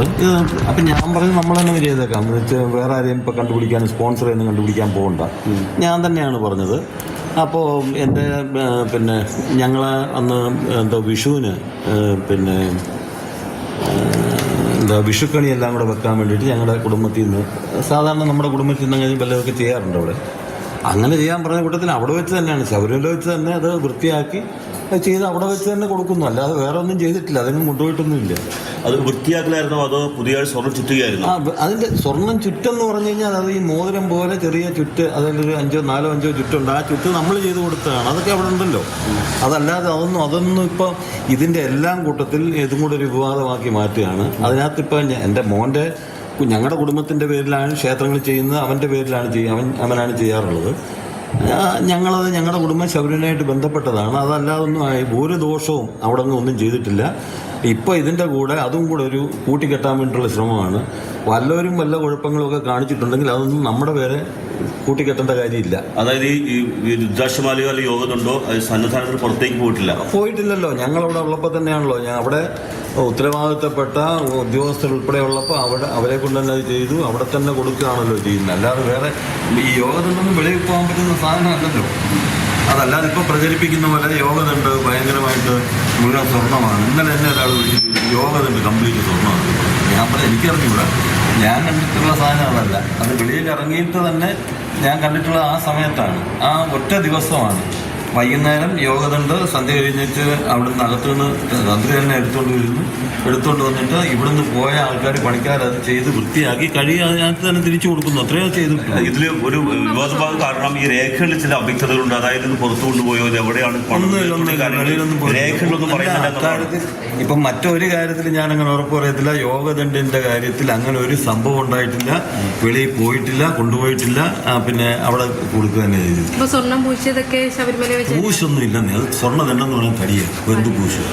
പറഞ്ഞത് അപ്പം ഞാൻ പറഞ്ഞു നമ്മൾ തന്നെ ചെയ്തേക്കാം എന്ന് വെച്ചാൽ വേറെ ആരെയും ഇപ്പം കണ്ടുപിടിക്കാൻ സ്പോൺസർ ചെയ്യുന്ന കണ്ടുപിടിക്കാൻ പോകണ്ട ഞാൻ തന്നെയാണ് പറഞ്ഞത്. അപ്പോൾ എന്റെ പിന്നെ ഞങ്ങൾ അന്ന് എന്തോ വിഷുവിന് പിന്നെ എന്താ വിഷുക്കണി എല്ലാം കൂടെ വെക്കാൻ വേണ്ടിയിട്ട് ഞങ്ങളുടെ കുടുംബത്തിൽ നിന്ന് സാധാരണ നമ്മുടെ കുടുംബത്തിൽ നിന്ന് അങ്ങനെ വല്ലതൊക്കെ ചെയ്യാറുണ്ട് അവിടെ. അങ്ങനെ ചെയ്യാൻ പറഞ്ഞ കൂട്ടത്തിൽ അവിടെ വെച്ച് തന്നെയാണ്. ശബരിമല വെച്ച് തന്നെ അത് വൃത്തിയാക്കി അത് ചെയ്ത് അവിടെ വെച്ച് തന്നെ കൊടുക്കുന്നു. അല്ലാതെ വേറെ ഒന്നും ചെയ്തിട്ടില്ല. അതിനും കൊണ്ടുപോയിട്ടൊന്നുമില്ല. അത് വൃത്തിയാക്കലായിരുന്നോ? അതോ പുതിയ സ്വർണം ചുറ്റുകയായിരുന്നു? ആ അതിന്റെ അതിന്റെ സ്വർണം ചുറ്റെന്ന് പറഞ്ഞു കഴിഞ്ഞാൽ അത് ഈ മോതിരം പോലെ ചെറിയ ചുറ്റ് അതിലൊരു അഞ്ചോ നാലോ അഞ്ചോ ചുറ്റുണ്ട്. ആ ചുറ്റ് നമ്മൾ ചെയ്ത് കൊടുത്തതാണ്. അതൊക്കെ അവിടെ ഉണ്ടല്ലോ. അതല്ലാതെ അതൊന്നും അതൊന്നും ഇപ്പം ഇതിന്റെ എല്ലാം കൂട്ടത്തിൽ ഇതും കൂടെ ഒരു വിവാദമാക്കി മാറ്റുകയാണ്. അതിനകത്ത് ഇപ്പം എന്റെ മോന്റെ ഞങ്ങളുടെ കുടുംബത്തിന്റെ പേരിലാണ് ക്ഷേത്രങ്ങൾ ചെയ്യുന്നത്. അവന്റെ പേരിലാണ് ചെയ്യുക അവൻ അവനാണ് ചെയ്യാറുള്ളത്. ഞങ്ങളത് ഞങ്ങളുടെ കുടുംബം ശബരിമലയായിട്ട് ബന്ധപ്പെട്ടതാണ്. അതല്ലാതെ ഒന്നും ഒരു ദോഷവും അവിടെ ഒന്നും ചെയ്തിട്ടില്ല. ഇപ്പോൾ ഇതിന്റെ കൂടെ അതും കൂടെ ഒരു കൂട്ടിക്കെട്ടാൻ വേണ്ടിയിട്ടുള്ള ശ്രമമാണ്. വല്ലവരും വല്ല കുഴപ്പങ്ങളൊക്കെ കാണിച്ചിട്ടുണ്ടെങ്കിൽ അതൊന്നും നമ്മുടെ പേരെ കൂട്ടിക്കെട്ടേണ്ട കാര്യമില്ല. അതായത് ഈ- അല്ലെങ്കിൽ യോഗമുണ്ടോ അത് സന്നിധാനത്തിന് പുറത്തേക്ക് പോയിട്ടില്ല? പോയിട്ടില്ലല്ലോ. ഞങ്ങൾ അവിടെ ഉള്ളപ്പോൾ തന്നെയാണല്ലോ. ഞാൻ അവിടെ ഉത്തരവാദിത്തപ്പെട്ട ഉദ്യോഗസ്ഥർ ഉൾപ്പെടെ ഉള്ളപ്പോൾ അവിടെ അവരെ കൊണ്ട് തന്നെ അത് ചെയ്തു. അവിടെ തന്നെ കൊടുക്കുകയാണല്ലോ ചെയ്യുന്നത്. അല്ലാതെ വേറെ ഈ യോഗദണ്ഡൊന്നും വെളിയിൽ പോകാൻ പറ്റുന്ന സാധനമല്ലല്ലോ. അതല്ലാതെ ഇപ്പോൾ പ്രചരിപ്പിക്കുന്ന പോലെ യോഗതുണ്ട് ഭയങ്കരമായിട്ട് മുഴുവൻ സ്വർണമാണ് ഇന്നലെ തന്നെ ഒരാൾ യോഗതുണ്ട് കംപ്ലീറ്റ് സ്വർണമാണ് ഞാൻ പറഞ്ഞ എനിക്കറിഞ്ഞൂടാ. ഞാൻ കണ്ടിട്ടുള്ള സാധനം അതല്ല. അത് വെളിയിൽ ഇറങ്ങിയിട്ട് തന്നെ ഞാൻ കണ്ടിട്ടുള്ള ആ സമയത്താണ് ആ ഒറ്റ ദിവസമാണ് വൈകുന്നേരം യോഗദണ്ഡ് സന്ധ്യ കഴിഞ്ഞിട്ട് അവിടുന്ന് അകത്തു നിന്ന് തന്ത്രി തന്നെ എടുത്തുകൊണ്ട് വരുന്നു. എടുത്തുകൊണ്ട് വന്നിട്ട് ഇവിടുന്ന് പോയ ആൾക്കാർ പണിക്കാർ അത് ചെയ്ത് വൃത്തിയാക്കി കഴിയും അതിനകത്ത് തന്നെ തിരിച്ചു കൊടുക്കുന്നു. അത്രയോ ചെയ്തിട്ടുണ്ട് ഇതിൽ ഒരു വിവാദഭാഗം കാരണം ഈ രേഖകളിൽ ചില അഭിജ്ഞതകളുണ്ട് അതായത് ഇത് പുറത്തു കൊണ്ടുപോയോ എവിടെയാണ്. രേഖകളൊന്നും പറയുന്നില്ല. ഇപ്പം മറ്റൊരു കാര്യത്തിൽ ഞാൻ അങ്ങനെ ഉറപ്പ് പറയത്തില്ല. യോഗദണ്ഡിന്റെ കാര്യത്തിൽ അങ്ങനെ ഒരു സംഭവം ഉണ്ടായിട്ടില്ല. വെളിയിൽ പോയിട്ടില്ല കൊണ്ടുപോയിട്ടില്ല. പിന്നെ അവിടെ കൊടുക്കുക തന്നെ ചെയ്തു. ഇപ്പൊ സ്വർണം പൂശിയതൊക്കെ ശബരിമല പൂശൊന്നും ഇല്ലെന്നേ അത് സ്വർണദണ്ഡെന്ന് പറയാൻ തടിയ. വെറുതെ പൂശ്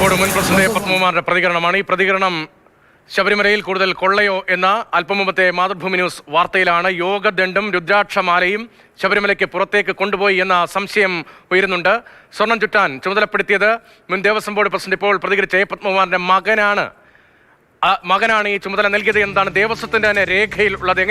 കോട് മുൻ പ്രസിഡന്റ്. പത്മകുമാറിന്റെ പ്രതികരണമാണ്. ഈ പ്രതികരണം ശബരിമലയിൽ കൂടുതൽ കൊള്ളയോ എന്ന അല്പം മുമ്പത്തെ മാതൃഭൂമി ന്യൂസ് വാർത്തയിലാണ്. യോഗദണ്ഡും രുദ്രാക്ഷമാലയും ശബരിമലയ്ക്ക് പുറത്തേക്ക് കൊണ്ടുപോയി എന്ന സംശയം ഉയരുന്നുണ്ട്. സ്വർണം ചുറ്റാൻ ചുമതലപ്പെടുത്തിയത് മുൻ ദേവസ്വം ബോർഡ് പ്രസിഡന്റ് ഇപ്പോൾ പ്രതികരിച്ച എ. പത്മകുമാറിന്റെ മകനാണ്. ആ മകനാണ് ഈ ചുമതല നൽകിയത്. എന്നതാണ് ദേവസ്വത്തിന്റെ തന്നെ രേഖയിൽ ഉള്ളത് എങ്ങനെ